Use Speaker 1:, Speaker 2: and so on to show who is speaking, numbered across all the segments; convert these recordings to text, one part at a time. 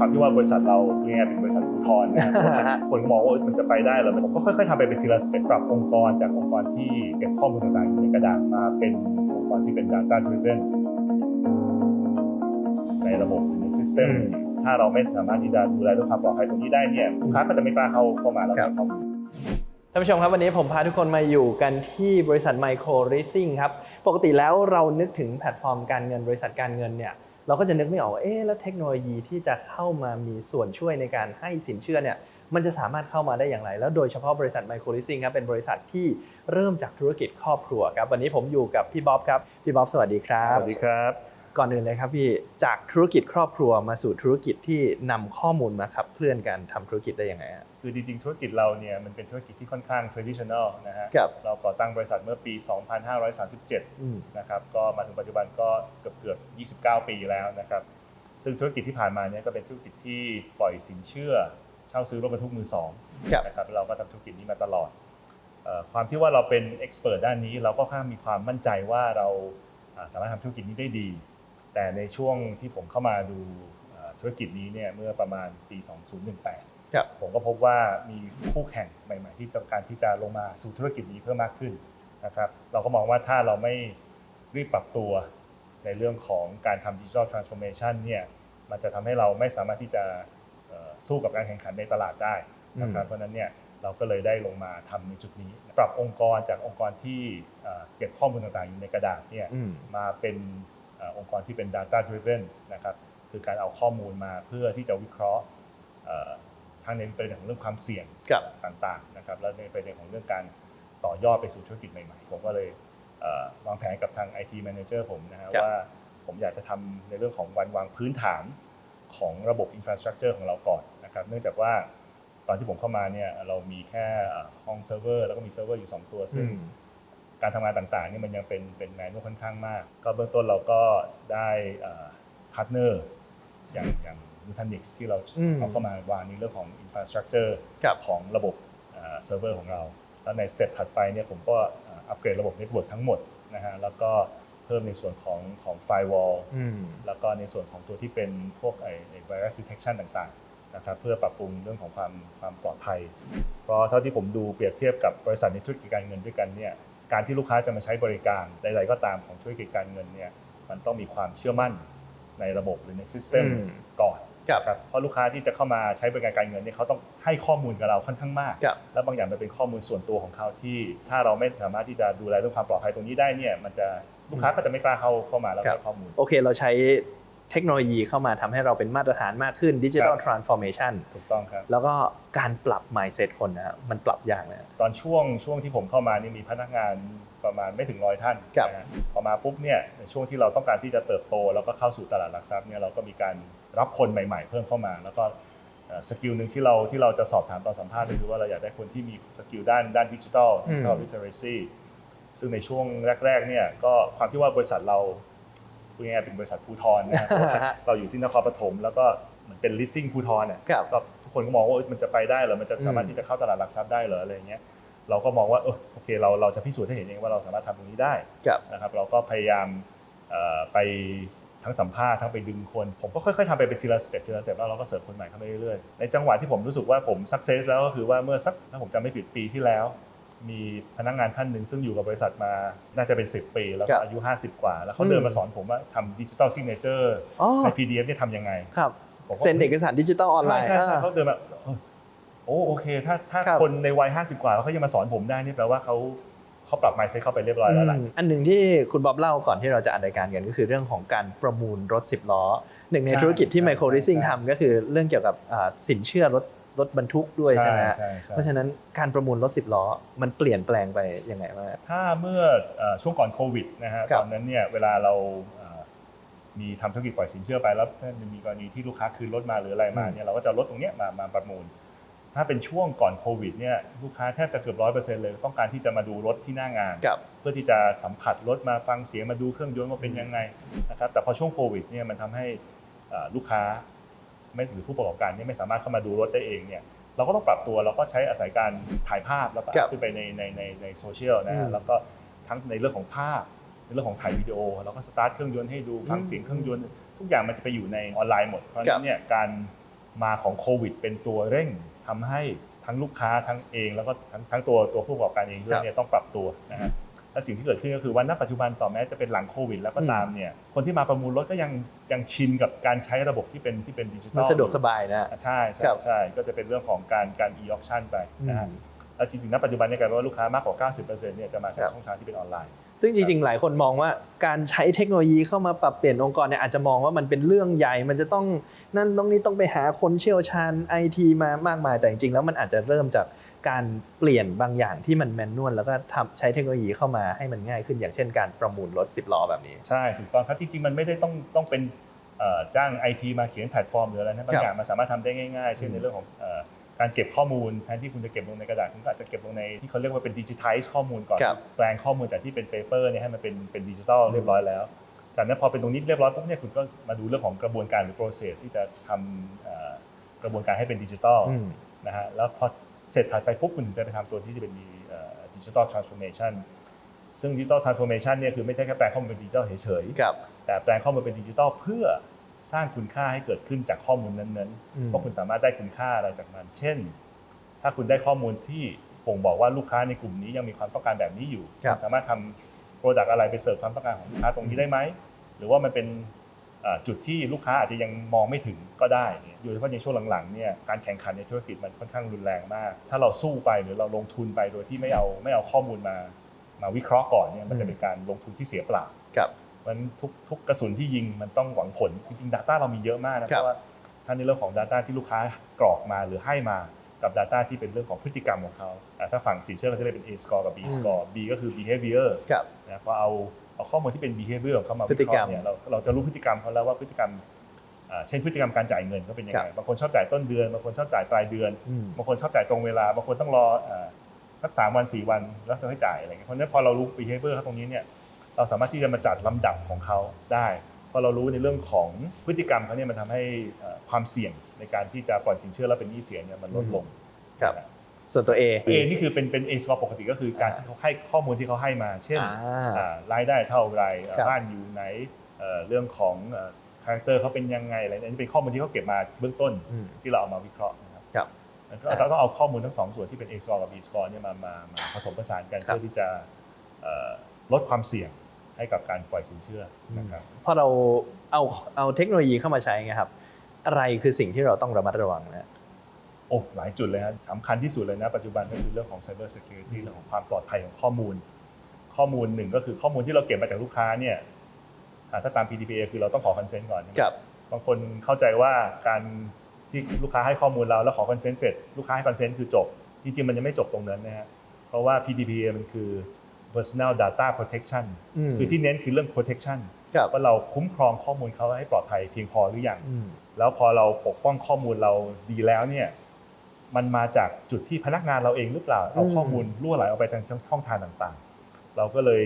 Speaker 1: ความที่ว่าบริษัทเราเนี่ยเป็นบริษัทภูทรนะครับคนมองว่ามันจะไปได้เหรอผมก็ค่อยๆทำไปเป็นทีละสเต็ปปรับองค์กรจากองค์กรที่เก็บข้อมูลต่างๆอยู่ในกระดาษมาเป็นองค์กรที่เป็น data driven ในระบบใน system
Speaker 2: อืม
Speaker 1: ถ้าเราไม่สามารถที่จะดูแลเรื่องความปลอดภัยตรงนี้ได้เนี่ยลูกค้าก็จะไม่กล้าเข้าเข้ามาแล้ว
Speaker 2: ครับ
Speaker 1: ครับ
Speaker 2: ท่านผู้ชมครับวันนี้ผมพาทุกคนมาอยู่กันที่บริษัทไมโคร r a c i n g ครับปกติแล้วเรานึกถึงแพลตฟอร์มการเงินบริษัทการเงินเนี่ย เราก็จะนึกไม่ออกว่าเอ๊ะแล้วเทคโนโลยีที่จะเข้ามามีส่วนช่วยในการให้สินเชื่อเนี่ยมันจะสามารถเข้ามาได้อย่างไร แล้วโดยเฉพาะบริษัทไมโครลิซิงครับเป็นบริษัทที่เริ่มจากธุรกิจครอบครัวครับวันนี้ผมอยู่กับพี่บ๊อบครับพี่บ๊อบสวัสดีครับ
Speaker 1: สวัสดีครับ
Speaker 2: ก่อนอื่นเลยครับพี่จากธุรกิจครอบครัวมาสู่ธุรกิจที่นำข้อมูลมาขับเคลื่อนการทำธุรกิจได้ยังไงฮะ
Speaker 1: คือจริงๆธุรกิจเราเนี่ยมันเป็นธุรกิจที่ค่อนข้าง traditional นะฮะ
Speaker 2: ครับ
Speaker 1: เราก่อตั้งบริษัทเมื่อปี 2537
Speaker 2: อืม
Speaker 1: นะครับก็มาถึงปัจจุบันก็เกือบเกือบ29 ปีแล้วนะครับซึ่งธุรกิจที่ผ่านมาเนี่ยก็เป็นธุรกิจที่ปล่อยสินเชื่อ เช่าซื้อรถบรรทุกมือสอง
Speaker 2: ครับ
Speaker 1: นะครับเราก็ทำธุรกิจนี้มาตลอดเอ่อความที่ว่าเราเป็นเอ็กซ์เพรสด้านนี้ เราก็ค่อนข้างมีความมั่นใจว่าเราอ่าสามารถทำธุรกิจนี้ได้ดี แต่ในช่วงที่ผมเข้ามาดูเอ่อธุรกิจนี้เนี่ยเมื่อประมาณปี 2018
Speaker 2: ครับ
Speaker 1: ผมก็พบว่ามีคู่แข่งใหม่ๆ ที่ต้องการที่จะลงมาสู่ธุรกิจนี้เพิ่มมากขึ้นนะครับเราก็มองว่าถ้าเราไม่รีบปรับตัวในเรื่องของการทำดิจิทัลทรานส์ฟอร์เมชันเนี่ยมันจะทำให้เราไม่สามารถที่จะเอ่อสู้กับการแข่งขันในตลาดได้นะครับ
Speaker 2: อืม
Speaker 1: เพราะฉะนั้นเนี่ยเราก็เลยได้ลงมาทำในจุดนี้ ปรับองค์กรจากองค์กรที่เอ่อเก็บข้อมูลต่างๆอยู่ในกระดาษเนี่ย
Speaker 2: อืม
Speaker 1: มาเป็นเอ่อองค์กรที่เป็น data driven นะครับคือการเอาข้อมูลมาเพื่อที่จะวิเคราะห์เอ่อทั้งในประเด็นของเรื่องความเสี่ยง
Speaker 2: กับ
Speaker 1: ต่างๆนะครับแล้วในประเด็นของเรื่องการต่อยอดไปสู่ธุรกิจใหม่ๆ ผมก็เลยเอ่อวางแผนกับทาง IT Manager ผมนะฮะ
Speaker 2: ครับ
Speaker 1: ว่าผมอยากจะทำในเรื่องของวันวางพื้นฐานของระบบ Infrastructure ของเราก่อนนะครับเนื่องจากว่าตอนที่ผมเข้ามาเนี่ยเรามีแค่เอ่อห้องเซิร์ฟเวอร์แล้วก็มีเซิร์ฟเวอร์อยู่ 2 ตัวซึ่ง การทำงานต่างๆเนี่ยมันยังเป็นเป็นแมนนวลค่อนข้างมาก ก็เบื้องต้นเราก็ได้พาร์ทเนอร์อย่างอย่างนูทันิกที่เรา
Speaker 2: อืม
Speaker 1: เอาเข้ามาวางในเรื่องของอินฟราสตรักเจอร์
Speaker 2: ครับ
Speaker 1: ของระบบเซิร์ฟเวอร์ของเรา แล้วในสเต็ปถัดไปเนี่ยผมก็เอ่ออัปเกรดระบบเน็ตเวิร์กทั้งหมดนะฮะแล้วก็เพิ่มในส่วนของของไฟวอล
Speaker 2: อืม
Speaker 1: แล้วก็ในส่วนของตัวที่เป็นพวกไอ้ไวรัส detection ต่างๆนะครับเพื่อปรับปรุงเรื่องของความความปลอดภัย เพราะเท่าที่ผมดูเปรียบเทียบกับบริษัทในธุรกิจการเงินด้วยกันเนี่ย การที่ลูกค้าจะมาใช้บริการใดๆก็ตามของธุรกิจการเงินเนี่ยมันต้องมีความเชื่อมั่นในระบบหรือในซิสเต็ม
Speaker 2: อืม
Speaker 1: ก่อน
Speaker 2: ครับ
Speaker 1: ครับเพราะลูกค้าที่จะเข้ามาใช้บริการการเงินเนี่ยเขาต้องให้ข้อมูลกับเราค่อนข้างมาก
Speaker 2: กับ
Speaker 1: แล้วบางอย่างมันเป็นข้อมูลส่วนตัวของเขาที่ ถ้าเราไม่สามารถที่จะดูแลเรื่องความปลอดภัยตรงนี้ได้เนี่ยมันจะลูกค้าก็จะไม่กล้าเข้าเข้ามาแล้ว
Speaker 2: ครั
Speaker 1: ก็
Speaker 2: บ
Speaker 1: ข้อมูล
Speaker 2: โอเค เราใช้ เทคโนโลยีเข้ามาทำให้เราเป็นมาตรฐานมากขึ้นดิจิทัล
Speaker 1: ครับ
Speaker 2: ทรานส์ฟอร์เมชัน
Speaker 1: ถูกต้องครับ
Speaker 2: แล้วก็การปรับ mindset คนนะครับมันปรับยากนะ
Speaker 1: ตอนช่วงช่วงที่ผมเข้ามานี่มีพนักงานประมาณไม่ถึงร้อยท่าน
Speaker 2: ครับ
Speaker 1: นะฮะพอมาปุ๊บเนี่ยในช่วงที่เราต้องการที่จะเติบโต แล้วก็เข้าสู่ตลาดหลักทรัพย์เนี่ยเราก็มีการรับคนใหม่ ๆ เพิ่มเข้ามา แล้วก็เอ่อสกิลหนึ่งที่เราที่เราจะสอบถามตอนสัมภาษณ์ก็คือว่าเราอยากได้คนที่มีสกิลด้านด้านดิจิทัลดิจิทัลลิเทอเรซีซึ่งในช่วงแรกๆเนี่ยก็ความที่ว่าบริษัทเรา พูดง่ายๆเป็นบริษัทภูทรนะครับเราอยู่ที่นครปฐมแล้วก็เหมือนเป็น leasing ภูทรเนี่ย
Speaker 2: ครับ
Speaker 1: ก็ทุกคนก็มองว่าเอ้ยมันจะไปได้เหรอมันจะสามารถ
Speaker 2: อืม
Speaker 1: ที่จะเข้าตลาดหลักทรัพย์ได้เหรออะไรอย่างเงี้ยเราก็มองว่าเออโอเคเราเราจะพิสูจน์ให้เห็นเองว่าเราสามารถทำตรงนี้ได้
Speaker 2: กับ
Speaker 1: นะครับเราก็พยายามเอ่อไปทั้งสัมภาษณ์ทั้งไปดึงคน ผมก็ค่อยๆทำไปเป็นทีละสเต็ปทีละสเต็ปแล้วเราก็เสิร์ฟคนใหม่เข้าไปเรื่อยๆในจังหวะที่ผมรู้สึกว่าผมสักเซสแล้วก็คือว่าเมื่อสักถ้าผมจำไม่ผิดปีที่แล้ว มีพนักงานท่านหนึ่งซึ่งอยู่กับบริษัทมาน่าจะเป็น 10 ปี แล้ว
Speaker 2: ครั
Speaker 1: ก็
Speaker 2: บ
Speaker 1: อายุ 50 กว่า แล้วเขาเดินมาสอนผมว่าทำดิจิ t a ลซิงเนเจอร์
Speaker 2: อ๋อ
Speaker 1: ใน PDF เนี่ยทำยังไง
Speaker 2: ครับ
Speaker 1: ผมก็
Speaker 2: เซ็นเอกสารดิจิทัลออนไลน์
Speaker 1: ใช่ใช่ใช่
Speaker 2: อ่า
Speaker 1: เขาเดินมาเออโอ้โอเค ถ้าถ้า
Speaker 2: ครับ
Speaker 1: คนในวัย 50 กว่าแล้วเขายังมาสอนผมได้นี่แปลว่าเขาเขาปรับ mindset เข้าไปเรียบร้อยแล้วล่ะ
Speaker 2: อืมอันหนึ่งที่คุณบ๊อบเล่าก่อนที่เราจะอัดรายการกันก็คือเรื่องของการประมูลรถ 10 ล้อหนึ่งใน
Speaker 1: ใช่
Speaker 2: ธุรกิจที่
Speaker 1: ใช่
Speaker 2: ไมโคร r ิ c ซิ่ง
Speaker 1: ใช่
Speaker 2: ทำก็คือเรื่องเกี่ยวกับอ่าสินเชื่อรถ รถบรรทุกด้วยใช่ไหมฮะ
Speaker 1: ใช่ใช่
Speaker 2: เพราะฉะนั้นการประมูลรถ10ล้อมันเปลี่ยนแปลงไปยังไงบ้างฮะ
Speaker 1: ถ้าเมื่อเอ่อช่วงก่อนโควิดนะฮะ
Speaker 2: ครับ
Speaker 1: ตอนนั้นเนี่ยเวลาเราเอ่อมีทำธุรกิจปล่อยสินเชื่อไปแล้วถ้ามีกรณีที่ลูกค้าคืนรถมาหรืออะไรมาเนี่ยเราก็จะเอารถตรงเนี้ยมามาประมูล ถ้าเป็นช่วงก่อนโควิดเนี่ยลูกค้าแทบจะเกือบร้อยเปอร์เซ็นต์เลยต้องการที่จะมาดูรถที่หน้างาน
Speaker 2: กับ
Speaker 1: เพื่อที่จะสัมผัสรถมาฟังเสียงมาดูเครื่องยนต์ว่าเป็นยังไงนะครับแต่พอช่วงโควิดเนี่ยมันทำให้เอ่อลูกค้า ไม่หรือผู้ประกอบการเนี่ยไม่สามารถเข้ามาดูรถได้เองเนี่ยเราก็ต้องปรับตัวเราก็ใช้อาศัยการถ่ายภาพแล้วก็
Speaker 2: ครับ
Speaker 1: ขึ้นไปในในในในโซเชียลนะ
Speaker 2: อื
Speaker 1: ฮะ
Speaker 2: ม
Speaker 1: แล้วก็ทั้งในเรื่องของภาพในเรื่องของถ่ายวิดีโอเราก็สตาร์ทเครื่องยนต์ให้ดูฟัง
Speaker 2: อืม
Speaker 1: เสียงเครื่องยนต์ทุกอย่างมันจะไปอยู่ในออนไลน์หมดเพราะฉะ
Speaker 2: ครั
Speaker 1: นั้
Speaker 2: บ
Speaker 1: นเนี่ยการมาของโควิด เป็นตัวเร่งทำให้ทั้งลูกค้าทั้งเองแล้วก็ทั้งทั้งตัวตัวผู้ประกอบการเองด้วยเนี่ยต้องปรับตัวนะฮะ และสิ่งที่เกิดขึ้นก็คือว่าณปัจจุบันต่อแม้จะเป็นหลังโควิด แล้วก็ตามเนี่ยคนที่มาประมูลรถก็ยังยังชินกับการใช้ระบบที่เป็นที่เป็นดิจิทัล
Speaker 2: มันสะดวกสบายนะ
Speaker 1: อะใช่ใช่
Speaker 2: ครับ
Speaker 1: ใช่ก็จะเป็นเรื่องของการการ e-auction ไปนะฮะ
Speaker 2: อืม
Speaker 1: แล้วจริงๆณปัจจุบันเนี่ยกลายเป็นว่าลูกค้ามากกว่า 90%เนี่ยจะมาจาก
Speaker 2: ครับ
Speaker 1: ช่องทางที่เป็นออนไลน์
Speaker 2: ซึ่งจริงๆ หลายคนมองว่าการใช้เทคโนโลยีเข้ามาปรับเปลี่ยนองค์กรเนี่ยอาจจะมองว่ามันเป็นเรื่องใหญ่ มันจะต้องนั่นต้องนี่ต้องไปหาคนเชี่ยวชาญไอทีมามากมายแต่จริงๆ แล้วมันอาจจะเริ่มจาก การเปลี่ยนบางอย่างที่มันแมนนวลแล้วก็ทำใช้เทคโนโลยีเข้ามาให้มันง่ายขึ้นอย่างเช่นการประมูลรถ 10ล้อแบบนี้
Speaker 1: ใช่ถูกต้องครับจริงๆมันไม่ได้ต้องต้องเป็นเอ่อจ้างไอทีมาเขียนแพลตฟอร์มหรืออะไรนะบางอย่างมันสามารถทำได้ง่ายๆ เช่นในเรื่องของเอ่อการเก็บข้อมูลแทนที่คุณจะเก็บลงในกระดาษคุณก็อาจจะเก็บลงในที่เขาเรียกว่าเป็นดิจิทัลข้อมูลก่อน
Speaker 2: ครับ
Speaker 1: แปลงข้อมูลจากที่เป็นเปเปอร์เนี่ยให้มันเป็นเป็นดิจิทัลเรียบร้อยแล้วจากนั้นพอเป็นตรงนี้เรียบร้อยปุ๊บเนี่ยคุณก็มาดูเรื่องของกระบวนการหรือ process ที่จะทำเอ่อกระบวนการให้เป็นดิจิทัล
Speaker 2: อืม
Speaker 1: นะฮะแล้วพอ เสร็จถัดไปปุ๊บคุณถึงจะไปทำตัวที่จะเป็นดิจิทัลทรานส์ฟอร์เมชันซึ่งดิจิทัลทรานส์ฟอร์เมชันเนี่ยคือไม่ใช่แค่แปลงข้อมูลเป็นดิจิทัลเฉยๆ
Speaker 2: กับ
Speaker 1: แต่แปลงข้อมูลเป็นดิจิทัลเพื่อสร้างคุณค่าให้เกิดขึ้นจากข้อมูลนั้น
Speaker 2: อืม
Speaker 1: ๆว่าคุณสามารถได้คุณค่าอะไรจากมัน เช่น ถ้าคุณได้ข้อมูลที่บ่งบอกว่าลูกค้าในกลุ่มนี้ยังมีความต้องการแบบนี้อยู่
Speaker 2: ครับ
Speaker 1: ณสามารถทำโปรดักต์อะไรไปเสิร์ฟความต้องการของลูกค้าตรงนี้ได้ไหมหรือว่ามันเป็นอ่า จุดที่ลูกค้าอาจจะยังมองไม่ถึงก็ได้เนี่ยโดยเฉพาะในช่วงหลังๆเนี่ยการแข่งขันในธุรกิจมันค่อนข้างรุนแรงมาก ถ้าเราสู้ไปหรือเราลงทุนไปโดยที่ไม่เอาไม่เอาข้อมูลมา มาวิเคราะห์ก่อนเนี่ยมันจะเป็นการลงทุนที่เสียเปล่า
Speaker 2: กับ
Speaker 1: มันทุกทุกกระสุนที่ยิงมันต้องหวังผลจริงๆ Data เรามีเยอะมากนะ
Speaker 2: ค
Speaker 1: เพ
Speaker 2: รับ
Speaker 1: ราะว่าทั้งในเรื่องของ Data ที่ลูกค้ากรอกมาหรือให้มากับ Data ที่เป็นเรื่องของพฤติกรรมของเขาอะถ้าฝั่งสินเชื่อก็จะเรียกเป็น A score กับ B score B ก็คือ behavior
Speaker 2: กับ
Speaker 1: นะพอเอา เอาข้อมูลที่เป็น behavior ของเขามา
Speaker 2: พฤติกรรม
Speaker 1: วิเคาะห์เนี่ยเราเราจะรู้พฤติกรรมเขาแล้วว่าพฤติกรรมอ่าเช่นพฤติกรรมการจ่ายเงินเขาเป็นยัง
Speaker 2: ครั
Speaker 1: ไง
Speaker 2: บ
Speaker 1: บางคนชอบจ่ายต้นเดือนบางคนชอบจ่ายปลายเดือน
Speaker 2: อืม
Speaker 1: บางคนชอบจ่ายตรงเวลาบางคนต้องรอเอ่อสักสามวันสี่วันแล้วจะให้จ่ายอะไรเงี้ยเพราะฉะนั้นพอเรารู้ behavior เขาตรงนี้เนี่ยเราสามารถที่จะมาจัดลำดับของเขาได้พอเรารู้ในเรื่องของพฤติกรรมเขาเนี่ยมันทำให้เอ่อความเสี่ยงในการที่จะปล่อยสินเชื่อแล้วเป็นหนี้เสียเนี่ยมันลดลง
Speaker 2: ครับ ส่วนตัว A
Speaker 1: เอนี่คือเป็นเป็น A score ปกติก็คือการที่เขาให้ข้อมูลที่เขาให้มา เช่น
Speaker 2: อ่า
Speaker 1: อ่ารายได้เท่าไหรเอ่อ
Speaker 2: ครับ
Speaker 1: บ้านอยู่ไหนเอ่อเรื่องของคาแรคเตอร์เขาเป็นยังไงอะไรอันนี้เป็นข้อมูลที่เขาเก็บมาเบื้องต้น
Speaker 2: อืม
Speaker 1: ที่เราเอามาวิเคราะห์นะครับ
Speaker 2: ครับ
Speaker 1: แล้วก็เราต้องเอาข้อมูลทั้งสองส่วนที่เป็น A score กับ B score เนี่ยมามามาผสมผสานกัน
Speaker 2: ครับ
Speaker 1: เพื่อที่จะเอ่อลดความเสี่ยงให้กับการปล่อยสินเชื่อนะครับ
Speaker 2: พอเราเอาเอาเทคโนโลยีเข้ามาใช้ไงครับ อะไรคือสิ่งที่เราต้องระมัดระวังนะ
Speaker 1: โอ้หลายจุดเลยฮะสำคัญที่สุดเลยนะปัจจุบันก็คือเรื่องของ cyber security เรื่องของความปลอดภัยของข้อมูล ข้อมูลหนึ่งก็คือข้อมูลที่เราเก็บมาจากลูกค้าเนี่ยอ่าถ้าตาม PDPA คือเราต้องขอ consent ก่อนใช่ไหม
Speaker 2: กับ
Speaker 1: บางคนเข้าใจว่าการที่ลูกค้าให้ข้อมูลเราแล้วขอคอนเซนต์เสร็จลูกค้าให้คอนเซนต์คือจบ จริงๆ มันยังไม่จบตรงนั้นนะฮะเพราะว่า PDPA มันคือ personal data protection
Speaker 2: ม
Speaker 1: คือที่เน้นคือเรื่อง protection
Speaker 2: กับ
Speaker 1: ว่าเราคุ้มครองข้อมูลเขาให้ปลอดภัยเพียงพอหรือยัง
Speaker 2: อืม
Speaker 1: แล้วพอเราปกป้องข้อมูลเราดีแล้วเนี่ย มันมาจากจุดที่พนักงานเราเองหรือเปล่าเอาข้อมูลรั่วไหลออกไปทางช่องทางต่างๆ เราก็เลย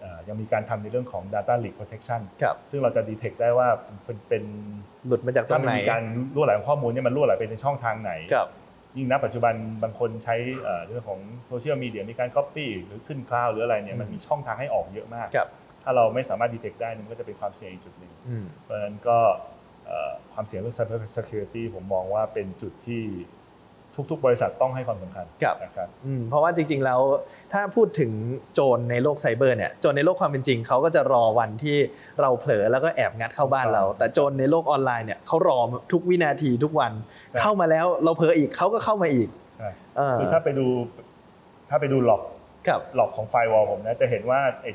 Speaker 1: เอ่อยังมีการทำในเรื่องของ data leak protection
Speaker 2: กับ
Speaker 1: ซึ่งเราจะ detect ได้ว่าเป็นเป็น
Speaker 2: หลุดมาจากตร
Speaker 1: ถ้างมัน
Speaker 2: ไหน
Speaker 1: มีการรั่วไหลของข้อมูลเนี่ยมันรั่วไหลไปในช่องทางไหน
Speaker 2: กับ
Speaker 1: ยิ่งณปัจจุบันบางคนใช้เอ่อเรื่องของโซเชียลมีเดียมีการ Copy หรือขึ้นคลาวหรืออะไรเนี่ยมันมีช่องทางให้ออกเยอะมาก
Speaker 2: กับ
Speaker 1: ถ้าเราไม่สามารถ detect ได้เนี่ยมันก็จะเป็นความเสี่ยงอีกจุดหนึ่ง
Speaker 2: อืม
Speaker 1: เพราะฉะนั้นก็เอ่อความเสี่ยงเรื่อง cyber security ผมมองว่าเป็นจุดที่ ทุก ๆ บริษัทต้องให้ความสำคัญ
Speaker 2: ครับ
Speaker 1: นะครับ
Speaker 2: อืมเพราะว่าจริง ๆ แล้วถ้าพูดถึงโจรในโลกไซเบอร์เนี่ยโจรในโลกความเป็นจริงเขาก็จะรอวันที่เราเผลอแล้วก็แอบงัดเข้าบ้านเรา แต่โจรในโลกออนไลน์เนี่ยเขารอทุกวินาทีทุกวัน
Speaker 1: ใช่
Speaker 2: เข้ามาแล้วเราเผลออีกเขาก็เข้ามาอีก
Speaker 1: ใช่
Speaker 2: เออ
Speaker 1: คือถ้าไปดูถ้าไปดูหลอก
Speaker 2: กับ
Speaker 1: หลอกของไฟวอลผมนะจะเห็นว่าไอ้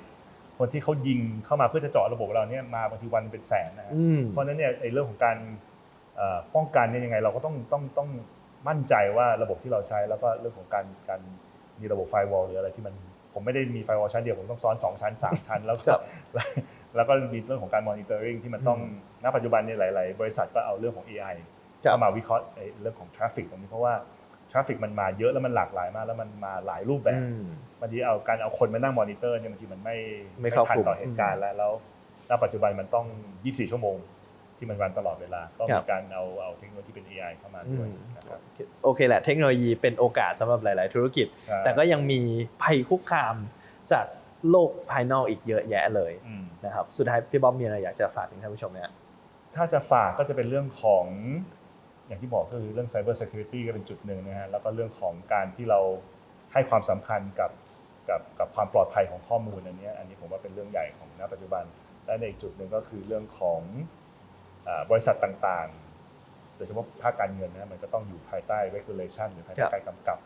Speaker 1: คนที่เขายิงเข้ามาเพื่อจะเจาะระบบเราเนี่ยมาบางทีวันเป็นแสนนะฮะ
Speaker 2: อืม
Speaker 1: เพราะฉะนั้นเนี่ยไอ้เรื่องของการเอ่อป้องกันเนี่ยยังไงเราก็ต้องต้องต้อง มั่นใจว่าระบบที่เราใช้แล้วก็เรื่องของการการมีระบบไฟวอลหรืออะไรที่มันผมไม่ได้มีไฟวอลชั้นเดียวผมต้องซ้อน 2 ชั้น 3 ชั้น แล้ว
Speaker 2: ค
Speaker 1: ก็
Speaker 2: รับ
Speaker 1: แล้วก็มีเรื่องของการมอนิเตอร์ริงที่มันต้อง
Speaker 2: อืม
Speaker 1: ณปัจจุบันเนี่ยหลาย ๆ บริษัทก็เอาเรื่องของ AI
Speaker 2: ครับ
Speaker 1: เข้ามาวิเคราะห์ไอ้เรื่องของทราฟฟิกตรงนี้เพราะว่าทราฟฟิกมันมาเยอะแล้วมันหลากหลายมากแล้วมันมาหลายรูปแบบ
Speaker 2: อืม
Speaker 1: บางทีเอาการเอาคนมานั่งมอนิเตอร์เนี่ยบางทีมันไม่
Speaker 2: ไม่ครอบ
Speaker 1: ทัน
Speaker 2: คลุม
Speaker 1: ต่อเหตุการณ์แล้วแล้วณปัจจุบันมันต้อง 24 ชั่วโมง ที่มันรันตลอดเวลา ก็
Speaker 2: ครั
Speaker 1: มี
Speaker 2: บ
Speaker 1: การเอาเอาเทคโนโลยีที่เป็น AI เข้ามา
Speaker 2: อื
Speaker 1: ด้วย
Speaker 2: ม
Speaker 1: นะครับ
Speaker 2: โอเคแหละเทคโนโลยีเป็นโอกาสสำหรับหลาย ๆ ธุรกิจ
Speaker 1: ใช่
Speaker 2: แต่ก็ยังมีภัยคุกคามจากโลกภายนอกอีกเยอะแยะเลย
Speaker 1: อืม
Speaker 2: นะครับสุดท้ายพี่บ๊อบมีอะไรอยากจะฝากถึงท่านผู้ชมไหมฮะ
Speaker 1: ถ้าจะฝากก็จะเป็นเรื่องของอย่างที่บอกก็คือเรื่อง Cyber Security ก็เป็นจุดหนึ่งนะฮะแล้วก็เรื่องของการที่เราให้ความสำคัญกับกับกับความปลอดภัยของข้อมูลอันเนี้ยอันนี้ผมว่าเป็นเรื่องใหญ่ของณปัจจุบันและในอีกจุดหนึ่งก็คือเรื่องของอา บริษัทต่างๆ โดยเฉพาะภาคการเงินนะมันก็ต้องอยู่ภายใต้ regulation หรือภายใต้การกำกับ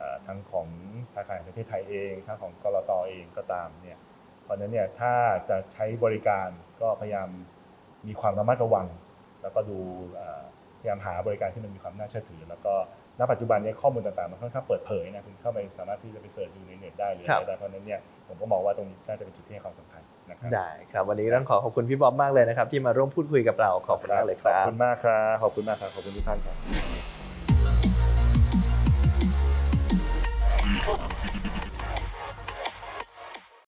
Speaker 1: อ่าทั้งของธนาคารแห่งประเทศไทยเองทั้งของกรตเองก็ตามเนี่ยเพราะฉะนั้นเนี่ยถ้าจะใช้บริการก็พยายามมีความระมัดระวัง แล้วก็ดูอ่าพยายามหาบริการที่มันมีความน่าเชื่อถือ แล้วก็ ณปัจจุบันเนี้ข้อมูลต่างๆมันค่อนข้างเปิดเผยนะคุณเข้าไปสามารถที่จะไปเสิร์ชดูในเน็ตได้หรือ
Speaker 2: ครับ
Speaker 1: อะไรได้เพราะฉะนั้นเนี่ยผมก็มองว่าตรงนี้น่าจะเป็นจุดที่ให้ความสำคัญนะครับ
Speaker 2: ได้ครับวันนี้ต้องขอขอบคุณพี่บ๊อบมากเลยนะครับที่มาร่วมพูดคุยกับเราขอบคุณมากเลยค
Speaker 1: ขอ
Speaker 2: รั
Speaker 1: บบคุณมากครับขอบคุณมากครับขอบคุณทุกท่านครับ